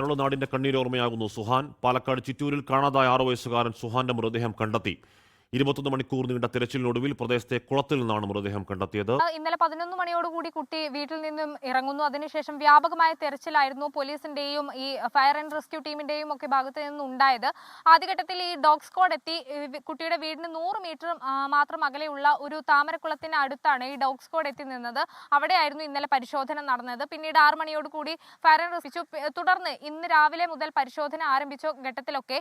നാടിന്റെ കണ്ണീരോർമ്മയാകുന്നു സുഹാൻ. പാലക്കാട് ചിറ്റൂരിൽ കാണാതായ ആറു വയസ്സുകാരൻ സുഹാന്റെ മൃതദേഹം കണ്ടെത്തി. ഇരുപത്തൊന്ന് മണിക്കൂർ നീണ്ട തിരച്ചിലിനൊടുവിൽ പ്രദേശത്തെ കുളത്തിൽ നിന്നാണ് മൃതദേഹം കണ്ടെത്തിയത്. ഇന്നലെ പതിനൊന്ന് മണിയോടുകൂടി കുട്ടി വീട്ടിൽ നിന്നും ഇറങ്ങുന്നു. അതിനുശേഷം വ്യാപകമായ തെരച്ചിലായിരുന്നു പോലീസിന്റെയും ഈ ഫയർ ആൻഡ് റെസ്ക്യൂ ടീമിന്റെയും ഒക്കെ ഭാഗത്ത് നിന്നും ഉണ്ടായത് ആദ്യഘട്ടത്തിൽ ഈ ഡോഗ് സ്ക്വാഡ് എത്തി. കുട്ടിയുടെ വീടിന് നൂറ് മീറ്റർ മാത്രം അകലെയുള്ള ഒരു താമരക്കുളത്തിന് അടുത്താണ് ഈ ഡോഗ് സ്ക്വാഡ് എത്തി നിന്നത്. അവിടെയായിരുന്നു ഇന്നലെ പരിശോധന നടന്നത്. പിന്നീട് ആറ് മണിയോട് കൂടി ഫയർ ആൻഡ് റെസ്ക്യൂ തുടർന്ന് ഇന്ന് രാവിലെ മുതൽ പരിശോധന ആരംഭിച്ച ഘട്ടത്തിലൊക്കെ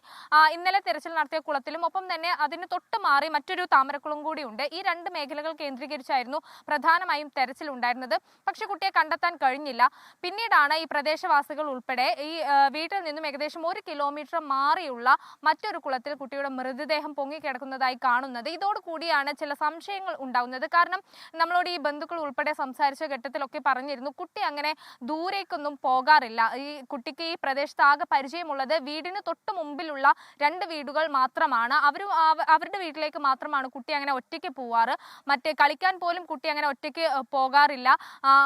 ഇന്നലെ തെരച്ചിൽ നടത്തിയ കുളത്തിലും ഒപ്പം തന്നെ അതിന് തൊട്ട് മാറി മറ്റൊരു താമരക്കുളം കൂടിയുണ്ട്. ഈ രണ്ട് മേഖലകൾ കേന്ദ്രീകരിച്ചായിരുന്നു പ്രധാനമായും തെരച്ചിൽ ഉണ്ടായിരുന്നത് പക്ഷെ കുട്ടിയെ കണ്ടെത്താൻ കഴിഞ്ഞില്ല. പിന്നീടാണ് ഈ പ്രദേശവാസികൾ ഉൾപ്പെടെ ഈ വീട്ടിൽ നിന്നും ഏകദേശം ഒരു കിലോമീറ്റർ മാറിയുള്ള മറ്റൊരു കുളത്തിൽ കുട്ടിയുടെ മൃതദേഹം പൊങ്ങിക്കിടക്കുന്നതായി കാണുന്നത്. ഇതോടുകൂടിയാണ് ചില സംശയങ്ങൾ ഉണ്ടാകുന്നത് കാരണം നമ്മളോട് ഈ ബന്ധുക്കൾ ഉൾപ്പെടെ സംസാരിച്ച ഘട്ടത്തിലൊക്കെ പറഞ്ഞിരുന്നു കുട്ടി അങ്ങനെ ദൂരേക്കൊന്നും പോകാറില്ല. ഈ കുട്ടിക്ക് ഈ പ്രദേശത്ത് ആകെ പരിചയമുള്ളത് വീടിന് തൊട്ട് മുമ്പിലുള്ള രണ്ട് വീടുകൾ മാത്രമാണ്. അവർ അവരുടെ വീട്ടിലേക്ക് മാത്രമാണ് കുട്ടി അങ്ങനെ ഒറ്റയ്ക്ക് പോവാറ്. മറ്റ് കളിക്കാൻ പോലും കുട്ടി അങ്ങനെ ഒറ്റയ്ക്ക് പോകാറില്ല.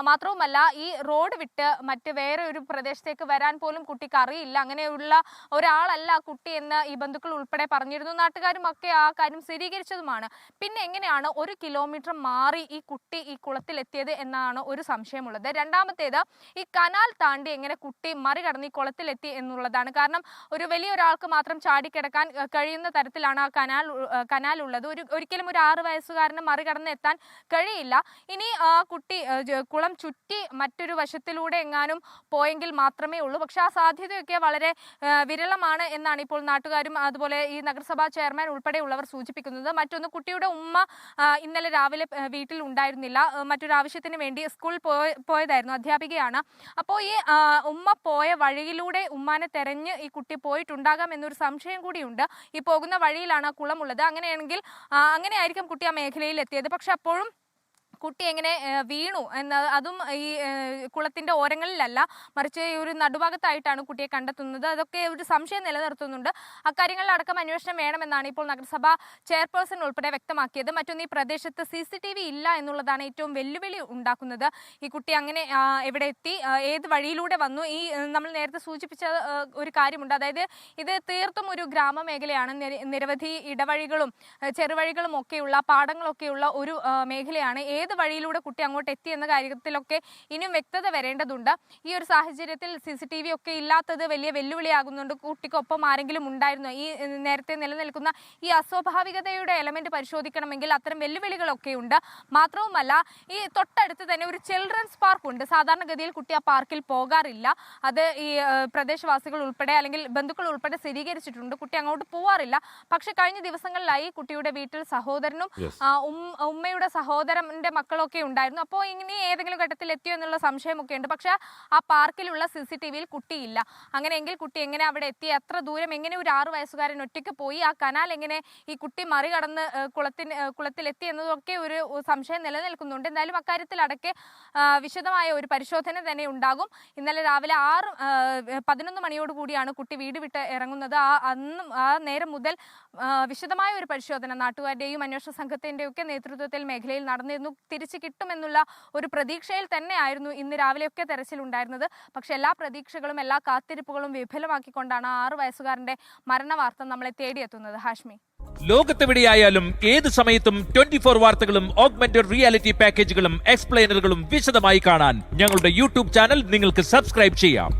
മാത്രവുമല്ല ഈ റോഡ് വിട്ട് മറ്റ് വേറെ ഒരു പ്രദേശത്തേക്ക് വരാൻ പോലും കുട്ടിക്ക് അറിയില്ല. അങ്ങനെയുള്ള ഒരാളല്ല കുട്ടി എന്ന് ഈ ബന്ധുക്കൾ ഉൾപ്പെടെ പറഞ്ഞിരുന്നു. നാട്ടുകാരും ഒക്കെ ആ കാര്യം സ്ഥിരീകരിച്ചതുമാണ്. പിന്നെ എങ്ങനെയാണ് ഒരു കിലോമീറ്റർ മാറി ഈ കുട്ടി ഈ കുളത്തിലെത്തിയത് എന്നാണ് ഒരു സംശയമുള്ളത്. രണ്ടാമത്തേത് ഈ കനാൽ താണ്ടി എങ്ങനെ കുട്ടി മറികടന്ന് ഈ കുളത്തിലെത്തി എന്നുള്ളതാണ്. കാരണം ഒരു വലിയ ഒരാൾക്ക് മാത്രം ചാടിക്കിടക്കാൻ കഴിയുന്ന തരത്തിലാണ് ആ കനാൽ കനാൽ ഉള്ളത് ഒരു ഒരിക്കലും ഒരു ആറ് വയസ്സുകാരന് മറികടന്ന് എത്താൻ കഴിയില്ല. ഇനി ആ കുട്ടി കുളം ചുറ്റി മറ്റൊരു വശത്തിലൂടെ എങ്ങാനും പോയെങ്കിൽ മാത്രമേ ഉള്ളൂ. പക്ഷെ ആ സാധ്യതയൊക്കെ വളരെ വിരളമാണ് എന്നാണ് ഇപ്പോൾ നാട്ടുകാരും അതുപോലെ ഈ നഗരസഭാ ചെയർമാൻ ഉൾപ്പെടെയുള്ളവർ സൂചിപ്പിക്കുന്നത്. മറ്റൊന്ന് കുട്ടിയുടെ ഉമ്മ ഇന്നലെ രാവിലെ വീട്ടിൽ ഉണ്ടായിരുന്നില്ല. മറ്റൊരു ആവശ്യത്തിന് വേണ്ടി സ്കൂളിൽ പോയതായിരുന്നു അധ്യാപികയാണ്. അപ്പോൾ ഈ ഉമ്മ പോയ വഴിയിലൂടെ ഉമ്മാനെ തെരഞ്ഞ് ഈ കുട്ടി പോയിട്ടുണ്ടാകാം എന്നൊരു സംശയം കൂടിയുണ്ട്. ഈ പോകുന്ന വഴിയിലാണ് ആ കുളമുള്ളത് അങ്ങനെയാണെങ്കിൽ അങ്ങനെയായിരിക്കും കുട്ടി ആ മേഖലയിൽ എത്തിയത്. പക്ഷെ അപ്പോഴും കുട്ടി എങ്ങനെ വീണു എന്ന അതും ഈ കുളത്തിന്റെ ഓരങ്ങളിലല്ല മറിച്ച് ഈ ഒരു നടുഭാഗത്തായിട്ടാണ് കുട്ടിയെ കണ്ടെത്തുന്നത്. അതൊക്കെ ഒരു സംശയം നിലനിർത്തുന്നുണ്ട്. അക്കാര്യങ്ങളിലടക്കം അന്വേഷണം വേണമെന്നാണ് ഇപ്പോൾ നഗരസഭ ചെയർപേഴ്സൺ ഉൾപ്പെടെ വ്യക്തമാക്കിയത്. മറ്റൊന്ന് ഈ പ്രദേശത്ത് സി സി ടി വി ഇല്ല എന്നുള്ളതാണ് ഏറ്റവും വെല്ലുവിളി ഉണ്ടാക്കുന്നത്. ഈ കുട്ടി അങ്ങനെ എവിടെ എത്തി ഏത് വഴിയിലൂടെ വന്നു? ഈ നമ്മൾ നേരത്തെ സൂചിപ്പിച്ച ഒരു കാര്യമുണ്ട്. അതായത് ഇത് തീർത്തും ഒരു ഗ്രാമമേഖലയാണ്. നിര- നിരവധി ഇടവഴികളും ചെറുവഴികളും ഒക്കെയുള്ള പാടങ്ങളൊക്കെയുള്ള ഒരു മേഖലയാണ്. ഏത് വഴിയിലൂടെ കുട്ടി അങ്ങോട്ട് എത്തി എന്ന കാര്യത്തിലൊക്കെ ഇനിയും വ്യക്തത വരേണ്ടതുണ്ട്. ഈ ഒരു സാഹചര്യത്തിൽ സി സി ടി വി ഒക്കെ ഇല്ലാത്തത് വലിയ വെല്ലുവിളിയാകുന്നുണ്ട്. കുട്ടിക്കൊപ്പം ആരെങ്കിലും ഉണ്ടായിരുന്നു. ഈ നേരത്തെ നിലനിൽക്കുന്ന ഈ അസ്വാഭാവികതയുടെ എലമെന്റ് പരിശോധിക്കണമെങ്കിൽ അത്തരം വെല്ലുവിളികളൊക്കെ ഉണ്ട്. മാത്രവുമല്ല ഈ തൊട്ടടുത്ത് തന്നെ ഒരു ചിൽഡ്രൻസ് പാർക്ക് ഉണ്ട്. സാധാരണഗതിയിൽ കുട്ടി ആ പാർക്കിൽ പോകാറില്ല. അത് ഈ പ്രദേശവാസികൾ ഉൾപ്പെടെ അല്ലെങ്കിൽ ബന്ധുക്കൾ ഉൾപ്പെടെ സ്ഥിരീകരിച്ചിട്ടുണ്ട്. കുട്ടി അങ്ങോട്ട് പോവാറില്ല. പക്ഷെ കഴിഞ്ഞ ദിവസങ്ങളിലായി കുട്ടിയുടെ വീട്ടിൽ സഹോദരനും ഉമ്മയുടെ സഹോദരന്റെ മക്കളൊക്കെ ഉണ്ടായിരുന്നു. അപ്പോൾ ഇനി ഏതെങ്കിലും ഘട്ടത്തിൽ എത്തിയോ എന്നുള്ള സംശയമൊക്കെ ഉണ്ട്. പക്ഷേ ആ പാർക്കിലുള്ള സി സി ടി വിയിൽ കുട്ടിയില്ല. അങ്ങനെയെങ്കിൽ കുട്ടി എങ്ങനെ അവിടെ എത്തി? എത്ര ദൂരം? എങ്ങനെ ഒരു ആറു വയസ്സുകാരൻ ഒറ്റയ്ക്ക് പോയി? ആ കനാൽ എങ്ങനെ ഈ കുട്ടി മറികടന്ന് കുളത്തിന് കുളത്തിലെത്തി എന്നതൊക്കെ ഒരു സംശയം നിലനിൽക്കുന്നുണ്ട്. എന്തായാലും അക്കാര്യത്തിൽ അടക്കെ വിശദമായ ഒരു പരിശോധന തന്നെ ഉണ്ടാകും. ഇന്നലെ രാവിലെ ആറ് പതിനൊന്ന് മണിയോട് കൂടിയാണ് കുട്ടി വീട് വിട്ട് ഇറങ്ങുന്നത്. ആ അന്നും ആ നേരം മുതൽ വിശദമായ ഒരു പരിശോധന നാട്ടുകാരുടെയും അന്വേഷണ സംഘത്തിന്റെയും ഒക്കെ നേതൃത്വത്തിൽ മേഖലയിൽ നടന്നിരുന്നു. തിരിച്ചു കിട്ടുമെന്നുള്ള ഒരു പ്രതീക്ഷയിൽ തന്നെയായിരുന്നു ഇന്ന് രാവിലെയൊക്കെ തെരച്ചിലുണ്ടായിരുന്നത് പക്ഷെ എല്ലാ പ്രതീക്ഷകളും എല്ലാ കാത്തിരിപ്പുകളും വിഫലമാക്കിക്കൊണ്ടാണ് ആറു വയസ്സുകാരന്റെ മരണവാർത്ത നമ്മളെ തേടിയെത്തുന്നത്. ഹാഷ്മി. ലോകത്തെവിടെയായാലും ഏത് സമയത്തും ട്വന്റി ഫോർ വാർത്തകളും ഓഗ്മെന്റഡ് റിയാലിറ്റി പാക്കേജുകളും എക്സ്പ്ലെയിനറുകളും വിശദമായി കാണാൻ ഞങ്ങളുടെ യൂട്യൂബ് ചാനൽ നിങ്ങൾക്ക് സബ്സ്ക്രൈബ് ചെയ്യാം.